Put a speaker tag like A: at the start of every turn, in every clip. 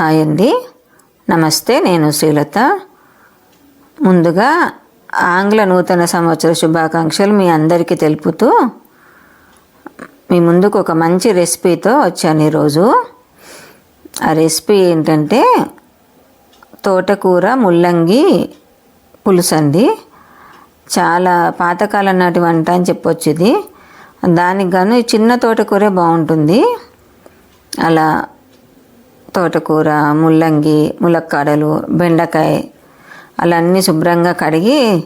A: Hi అండి. నమస్తే నేను శ్రీలత. ముందుగా ఆంగ్ల నూతన సంవత్సర శుభాకాంక్షలు మీ అందరికీ తెలుపుతూ మీ ముందుకు ఒక మంచి రెసిపీతో వచ్చాను ఈరోజు. ఆ రెసిపీ ఏంటంటే తోటకూర ముల్లంగి పులుసు అండి. చాలా పాతకాలం నాటి వంట అని చెప్పొచ్చు ఇది. దానికి గాను ఈ చిన్న తోటకూరే బాగుంటుంది. అలా తోటకూర ముల్లంగి ములక్కాడలు బెండకాయ అలా అన్నీ శుభ్రంగా కడిగి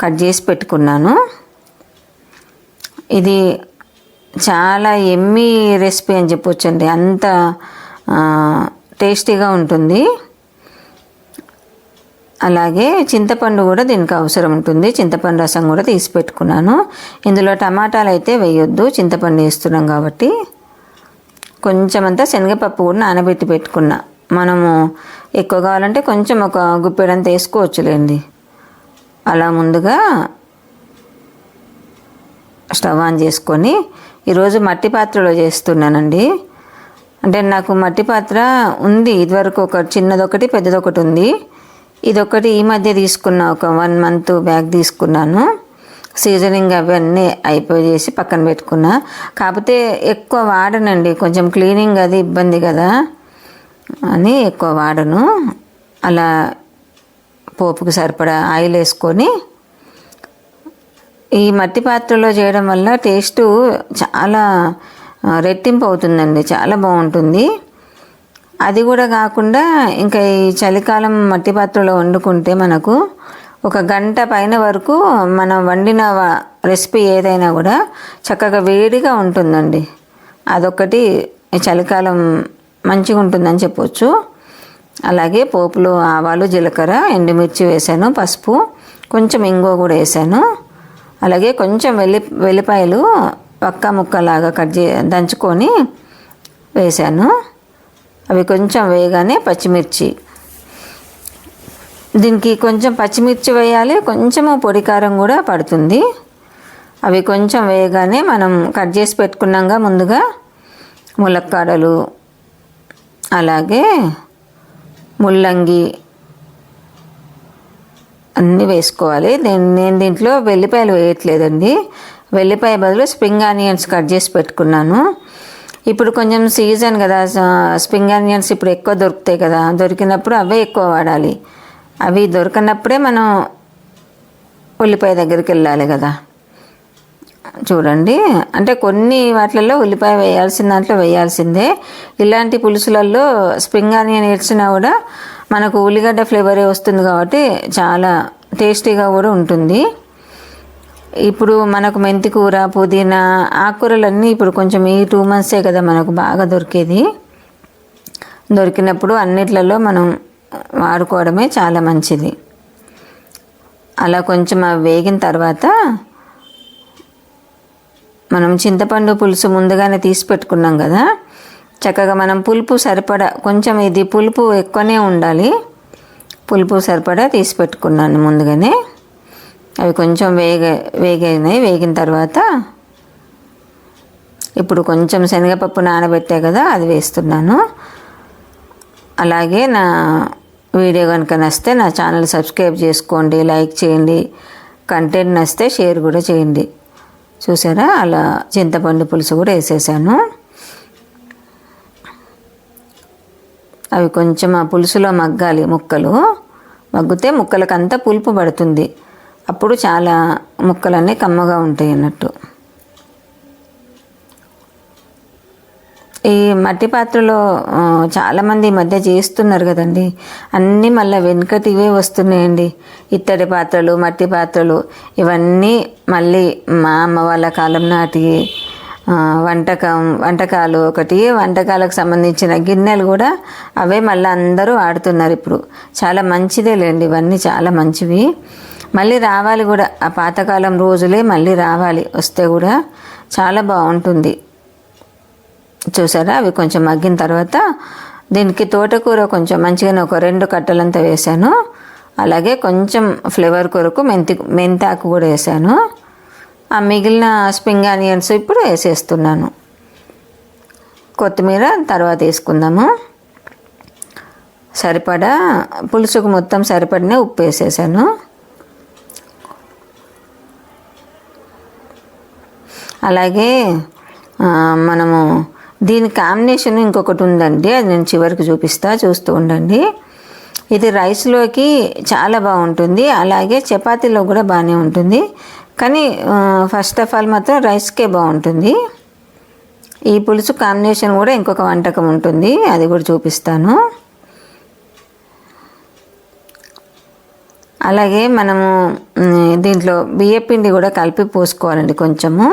A: కట్ చేసి పెట్టుకున్నాను. ఇది చాలా ఎమ్మి రెసిపీ అని చెప్పొచ్చండి. అంత టేస్టీగా ఉంటుంది. అలాగే చింతపండు కూడా దీనికి అవసరం ఉంటుంది. చింతపండు రసం కూడా తీసి పెట్టుకున్నాను. ఇందులో టమాటాలు అయితే వేయొద్దు. చింతపండు వేస్తున్నాం కాబట్టి. కొంచెం అంతా శనగపప్పు కూడా నానబెట్టి పెట్టుకున్నా. మనము ఎక్కువ కావాలంటే కొంచెం ఒక గుప్పెడంత వేసుకోవచ్చులేండి. అలా ముందుగా స్టవ్ ఆన్ చేసుకొని ఈరోజు మట్టి పాత్రలో చేస్తున్నానండి. అంటే నాకు మట్టి పాత్ర ఉంది ఇదివరకు ఒక చిన్నదొకటి పెద్దదొకటి ఉంది. ఇదొకటి ఈ మధ్య తీసుకున్న ఒక వన్ మంత్ బ్యాగ్ తీసుకున్నాను. సీజనింగ్ అవన్నీ అయిపోయి చేసి పక్కన పెట్టుకున్నా. కాకపోతే ఎక్కువ వాడనండి. కొంచెం క్లీనింగ్ అది ఇబ్బంది కదా అని ఎక్కువ వాడను. అలా పోపుకు సరిపడా ఆయిల్ వేసుకొని ఈ మట్టి పాత్రలో చేయడం వల్ల టేస్ట్ చాలా రెట్టింపు అవుతుందండి. చాలా బాగుంటుంది. అది కూడా కాకుండా ఇంకా ఈ చలికాలం మట్టి పాత్రలో వండుకుంటే మనకు ఒక గంట పైన వరకు మనం వండిన రెసిపీ ఏదైనా కూడా చక్కగా వేడిగా ఉంటుందండి. అదొకటి చలికాలం మంచిగా ఉంటుందని చెప్పొచ్చు. అలాగే పోపులు ఆవాలు జీలకర్ర ఎండుమిర్చి వేసాను పసుపు కొంచెం ఇంగువ కూడా వేసాను. అలాగే కొంచెం వెల్లి వెల్లిపాయలు పక్క ముక్కలాగా కట్ చే దంచుకొని వేసాను. అవి కొంచెం వేయగానే పచ్చిమిర్చి దీనికి కొంచెం పచ్చిమిర్చి వేయాలి కొంచెము పొడి కారం కూడా పడుతుంది. అవి కొంచెం వేయగానే మనం కట్ చేసి పెట్టుకున్నాగా ముందుగా ములక్కాడలు అలాగే ముల్లంగి అన్నీ వేసుకోవాలి. నేను నేను దీంట్లో వెల్లిపాయలు వేయట్లేదండి. వెల్లిపాయ బదులు స్ప్రింగ్ ఆనియన్స్ కట్ చేసి పెట్టుకున్నాను. ఇప్పుడు కొంచెం సీజన్ కదా స్ప్రింగ్ ఆనియన్స్ ఇప్పుడు ఎక్కువ దొరుకుతాయి కదా దొరికినప్పుడు అవే ఎక్కువ వాడాలి. అవి దొరకనప్పుడే మనం ఉల్లిపాయ దగ్గరికి వెళ్ళాలి కదా. చూడండి. అంటే కొన్ని వాటిలలో ఉల్లిపాయ వేయాల్సిన దాంట్లో వేయాల్సిందే. ఇలాంటి పులుసులలో స్ప్రింగ్ ఆనియన్ వేసినా కూడా మనకు ఉల్లిగడ్డ ఫ్లేవరే వస్తుంది కాబట్టి చాలా టేస్టీగా కూడా ఉంటుంది. ఇప్పుడు మనకు మెంతి కూర పుదీనా ఆకుకూరలన్నీ ఇప్పుడు కొంచెం ఈ టూ మంత్సే కదా మనకు బాగా దొరికేది. దొరికినప్పుడు అన్నిట్లలో మనం వాడుకోవడమే చాలా మంచిది. అలా కొంచెం అవి వేగిన తర్వాత మనం చింతపండు పులుసు ముందుగానే తీసి పెట్టుకున్నాం కదా చక్కగా మనం పులుపు సరిపడా కొంచెం ఇది పులుపు ఎక్కువనే ఉండాలి. పులుపు సరిపడా తీసి పెట్టుకున్నాను ముందుగానే. అవి కొంచెం వేగ వేగినాయి వేగిన తర్వాత ఇప్పుడు కొంచెం శనగపప్పు నానబెట్టే కదా అది వేస్తున్నాను. అలాగే నా వీడియో కనుక నచ్చితే నా ఛానల్ సబ్స్క్రైబ్ చేసుకోండి లైక్ చేయండి కంటెంట్ నచ్చితే షేర్ కూడా చేయండి. చూసారా? అలా చింతపండు పులుసు కూడా వేసేసాను. అవి కొంచెం ఆ పులుసులో మగ్గాలి ముక్కలు. మగ్గితే ముక్కలకంతా పులుపు పడుతుంది. అప్పుడు చాలా ముక్కలన్నీ కమ్మగా ఉంటాయి అన్నట్టు ఈ మట్టి పాత్రలో చాలామంది ఈ మధ్య చేస్తున్నారు కదండి. అన్నీ మళ్ళీ వెనుకటివే వస్తున్నాయండి. ఇత్తడి పాత్రలు మట్టి పాత్రలు ఇవన్నీ మళ్ళీ మా అమ్మ వాళ్ళ కాలం నాటి వంటకం వంటకాలు ఒకటి వంటకాలకు సంబంధించిన గిన్నెలు కూడా అవే మళ్ళీ అందరూ ఆడుతున్నారు ఇప్పుడు. చాలా మంచిదే లేండి ఇవన్నీ చాలా మంచివి. మళ్ళీ రావాలి కూడా ఆ పాతకాలం రోజులే మళ్ళీ రావాలి వస్తే కూడా చాలా బాగుంటుంది. చూసారా? అవి కొంచెం మగ్గిన తర్వాత దీనికి తోటకూర కొంచెం మంచిగానే ఒక రెండు కట్టలంతా వేసాను. అలాగే కొంచెం ఫ్లేవర్ కొరకు మెంతి మెంతాకు కూడా వేసాను. ఆ మిగిలిన స్ప్రింగ్ ఆనియన్స్ ఇప్పుడు వేసేస్తున్నాను. కొత్తిమీర తర్వాత వేసుకుందాము. సరిపడా పులుసుకు మొత్తం సరిపడినే ఉప్పు వేసేసాను. అలాగే మనము దీని కాంబినేషన్ ఇంకొకటి ఉందండి. అది నేను చివరికి చూపిస్తా చూస్తూ ఉండండి. ఇది రైస్లోకి చాలా బాగుంటుంది. అలాగే చపాతీలో కూడా బాగానే ఉంటుంది. కానీ ఫస్ట్ ఆఫ్ ఆల్ మాత్రం రైస్కే బాగుంటుంది. ఈ పులుసు కాంబినేషన్ కూడా ఇంకొక వంటకం ఉంటుంది. అది కూడా చూపిస్తాను. అలాగే మనము దీంట్లో బియ్యపిండి కూడా కలిపి పోసుకోవాలండి కొంచెము.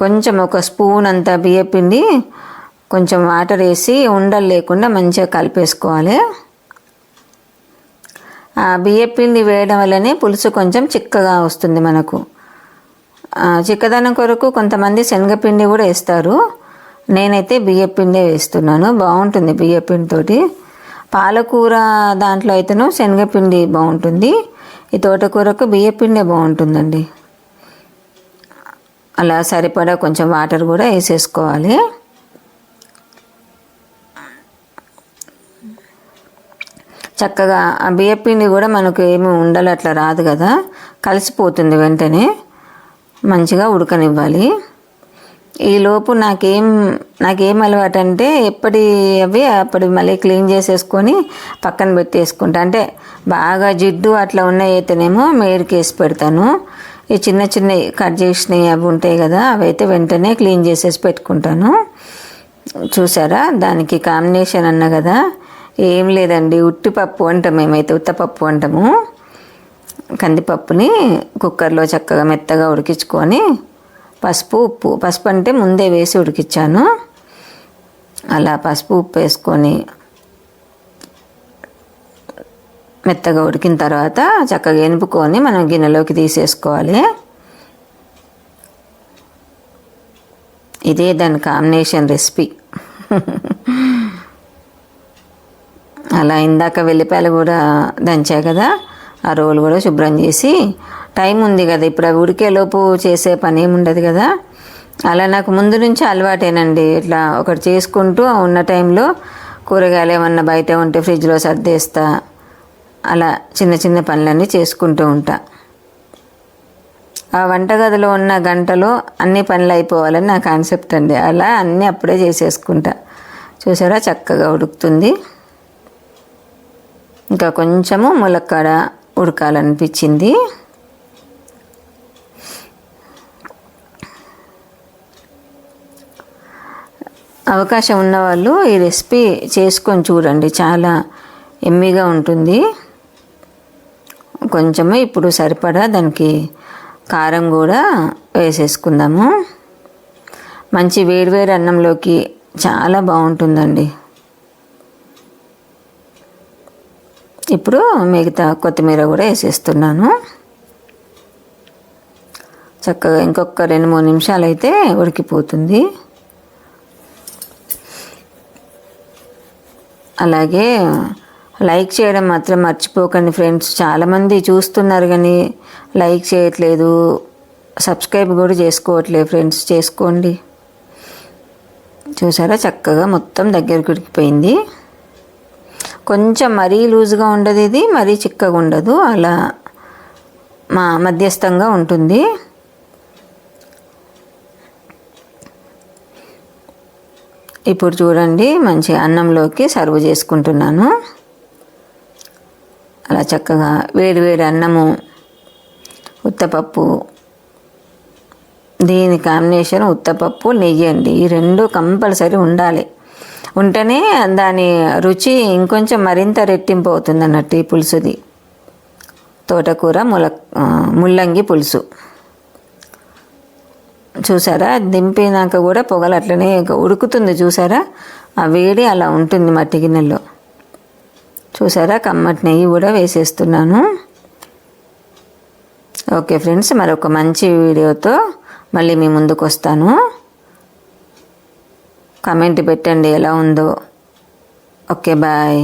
A: కొంచెం ఒక స్పూన్ అంత బియ్యపిండి కొంచెం వాటర్ వేసి ఉండలు లేకుండా మంచిగా కలిపేసుకోవాలి. ఆ బియ్యపిండి వేయడం వల్లనే పులుసు కొంచెం చిక్కగా వస్తుంది మనకు. చిక్కదనం కొరకు కొంతమంది శనగపిండి కూడా వేస్తారు. నేనైతే బియ్యపిండే వేస్తున్నాను. బాగుంటుంది బియ్యపిండితోటి పాలకూర దాంట్లో అయితేనూ శనగపిండి బాగుంటుంది. ఈ తోటకూరకు బియ్యపిండే బాగుంటుందండి. అలా సరిపడా కొంచెం వాటర్ కూడా వేసేసుకోవాలి. చక్కగా ఆ బియ్యపిండి కూడా మనకు ఏమి ఉండాలి అట్లా రాదు కదా. కలిసిపోతుంది వెంటనే. మంచిగా ఉడకనివ్వాలి. ఈలోపు నాకేం నాకేం అలవాటు అంటే ఎప్పటి అవి అప్పుడు మళ్ళీ క్లీన్ చేసేసుకొని పక్కన పెట్టేసుకుంటా. అంటే బాగా జిడ్డు అట్లా ఉన్నాయి అయితేనేమో మేడికేసి పెడతాను. ఈ చిన్న చిన్న కట్ చేసినవి అవి ఉంటాయి కదా అవి అయితే వెంటనే క్లీన్ చేసేసి పెట్టుకుంటాను. చూసారా? దానికి కాంబినేషన్ అన్న కదా. ఏం లేదండి ఉట్టిపప్పు అంటాం మేమైతే ఉత్తపప్పు అంటాము. కందిపప్పుని కుక్కర్లో చక్కగా మెత్తగా ఉడికించుకొని పసుపు ఉప్పు పసుపు అంటే ముందే వేసి ఉడికించాను. అలా పసుపు ఉప్పు వేసుకొని మెత్తగా ఉడికిన తర్వాత చక్కగా ఎనుపుకొని మనం గిన్నెలోకి తీసేసుకోవాలి. ఇదే దాని కాంబినేషన్ రెసిపీ అలా ఇందాక వెల్లిపాయలు కూడా దంచా కదా ఆ రోలు కూడా శుభ్రం చేసి. టైం ఉంది కదా ఇప్పుడు అవి ఉడికేలోపు చేసే పని ఏముండదు ఉండదు కదా. అలా నాకు ముందు నుంచి అలవాటేనండి. ఇట్లా ఒకటి చేసుకుంటూ ఉన్న టైంలో కూరగాయలు ఏమన్నా బయట ఉంటే ఫ్రిడ్జ్లో సర్దేస్తా. అలా చిన్న చిన్న పనులన్నీ చేసుకుంటూ ఉంటా. ఆ వంటగదిలో ఉన్న గంటలో అన్ని పనులు అయిపోవాలని నా కాన్సెప్ట్ అండి. అలా అన్నీ అప్పుడే చేసేసుకుంటా. చూసారా? చక్కగా ఉడుకుతుంది. ఇంకా కొంచెము ములక్కాడ ఉడకాలనిపించింది. అవకాశం ఉన్నవాళ్ళు ఈ రెసిపీ చేసుకొని చూడండి. చాలా ఎమ్మిగా ఉంటుంది. కొంచెము ఇప్పుడు సరిపడా దానికి కారం కూడా వేసేసుకుందాము. మంచి వేడివేడి అన్నంలోకి చాలా బాగుంటుందండి. ఇప్పుడు మిగతా కొత్తిమీర కూడా వేసేస్తున్నాను. చక్కగా ఇంకొక రెండు మూడు నిమిషాలు అయితే ఉడికిపోతుంది. అలాగే లైక్ చేయడం మాత్రం మర్చిపోకండి ఫ్రెండ్స్. చాలామంది చూస్తున్నారు కానీ లైక్ చేయట్లేదు. సబ్స్క్రైబ్ కూడా చేసుకోవట్లేదు ఫ్రెండ్స్. చేసుకోండి. చూసారా? చక్కగా మొత్తం దగ్గరకు ఉడికిపోయింది కొంచెం మరీ లూజ్గా ఉండదు ఇది మరీ చిక్కగా ఉండదు. అలా మా మధ్యస్థంగా ఉంటుంది. ఇప్పుడు చూడండి మంచి అన్నంలోకి సర్వ్ చేసుకుంటున్నాను. అలా చక్కగా వేడి వేడి అన్నము ఉత్తపప్పు దీని కాంబినేషన్ ఉత్తపప్పు నెయ్యి అండి. ఈ రెండు కంపల్సరీ ఉండాలి. ఉంటేనే దాని రుచి ఇంకొంచెం మరింత రెట్టింపు అవుతుంది అన్నట్టు ఈ పులుసుది. తోటకూర ముల ముల్లంగి పులుసు. చూసారా? దింపినాక కూడా పొగలు అట్లనే ఉడుకుతుంది చూసారా? ఆ వేడి అలా ఉంటుంది మట్టి గిన్నెలో చూసారా? కమ్మటి నెయ్యి కూడా వేసేస్తున్నాను. ఓకే ఫ్రెండ్స్ మరొక మంచి వీడియోతో మళ్ళీ మీ ముందుకు వస్తాను. కామెంట్ పెట్టండి ఎలా ఉందో. Okay bye.